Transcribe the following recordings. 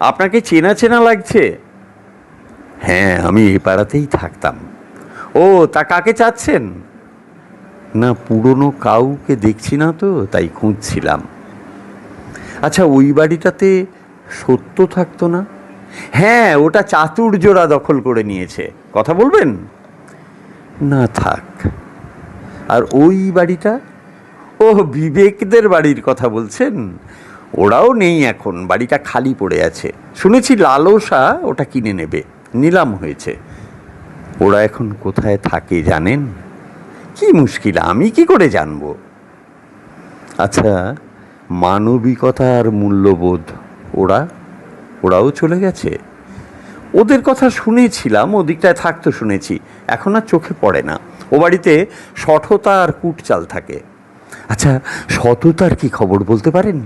আপনাকে চেনা চেনা লাগছে? হ্যাঁ আমি এ পাড়াতেই থাকতাম। ও, তা কাকে চাচ্ছেন? না, পুরনো কাউকে দেখছি না তো, তাই খুঁজছিলাম। আচ্ছা ওই বাড়িটাতে সত্য থাকতো না? হ্যাঁ ওটা চাতুর জোড়া দখল করে নিয়েছে। কথা বলবেন? না থাক। আর ওই বাড়িটা? ও বিবেকদের বাড়ির কথা বলছেন? ওরাও নেই এখন, বাড়িটা খালি পড়ে আছে। শুনেছি লালসা ওটা কিনে নেবে, নিলাম হয়েছে। ওরা এখন কোথায় থাকে জানেন? কি মুশকিল, আমি কি করে জানব? আচ্ছা মানবিকতা আর মূল্যবোধ, ওরা, ওরাও চলে গেছে। ওদের কথা শুনেছিলাম, ওদিকটায় থাকতো শুনেছি, এখন আর চোখে পড়ে না। ও বাড়িতে সঠতা আর কুটচাল থাকে। আচ্ছা সততার কি খবর বলতে পারেন?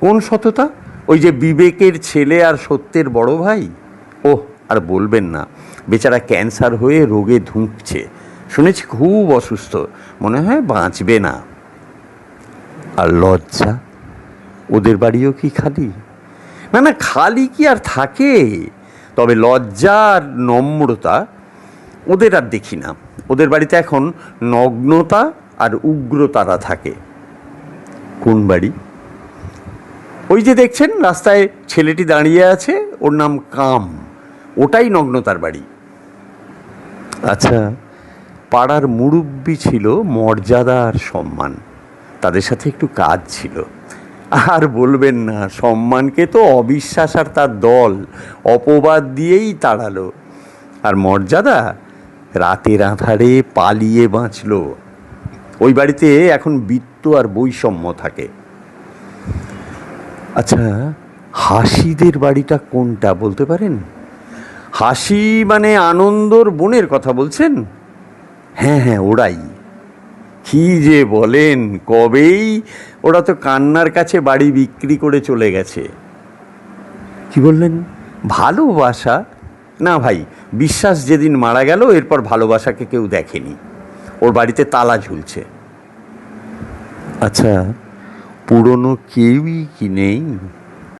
কোন সততা? ওই যে বিবেকের ছেলে আর সত্যের বড় ভাই? ওহ, আর বলবেন না। বেচারা ক্যান্সার হয়ে রোগে ধুঁকছে। শুনেছি খুব অসুস্থ। মনে হয় বাঁচবে না। আর লজ্জা? ওদের বাড়িও কি খালি? না না, খালি কি আর থাকে? তবে লজ্জা আর নম্রতা ওদের আর দেখি না। ওদের বাড়িতে এখন নগ্নতা আর উগ্রতারা থাকে। কোন বাড়ি? ওই যে দেখছেন রাস্তায় ছেলেটি দাঁড়িয়ে আছে ওর নাম কাম। ওটাই নগ্নতার বাড়ি। আচ্ছা। পাড়ার মুরব্বি ছিল মর্যাদা আর সম্মান। তাদের সাথে একটু কাজ ছিল। আর বলবেন না সম্মানকে তো অবিশ্বাস আর তার দল অপবাদ দিয়েই তাড়ালো। আর মর্যাদা রাতের আধারে পালিয়ে বাঁচল। ওই বাড়িতে এখন বৃত্ত আর বৈষম্য থাকে। আচ্ছা হাসিদের বাড়িটা কোনটা বলতে পারেন? হাসি মানে আনন্দর বোনের কথা বলছেন? হ্যাঁ হ্যাঁ ওরাই। কি যে বলেন, কবেই? ওরা তো কান্নার কাছে বাড়ি বিক্রি করে চলে গেছে। কি বললেন? ভালোবাসা? না ভাই, বিশ্বাস যেদিন মারা গেল, এরপর ভালোবাসাকে কেউ দেখেনি। ওর বাড়িতে তালা ঝুলছে। আচ্ছা পুরনো কেউই কি নেই?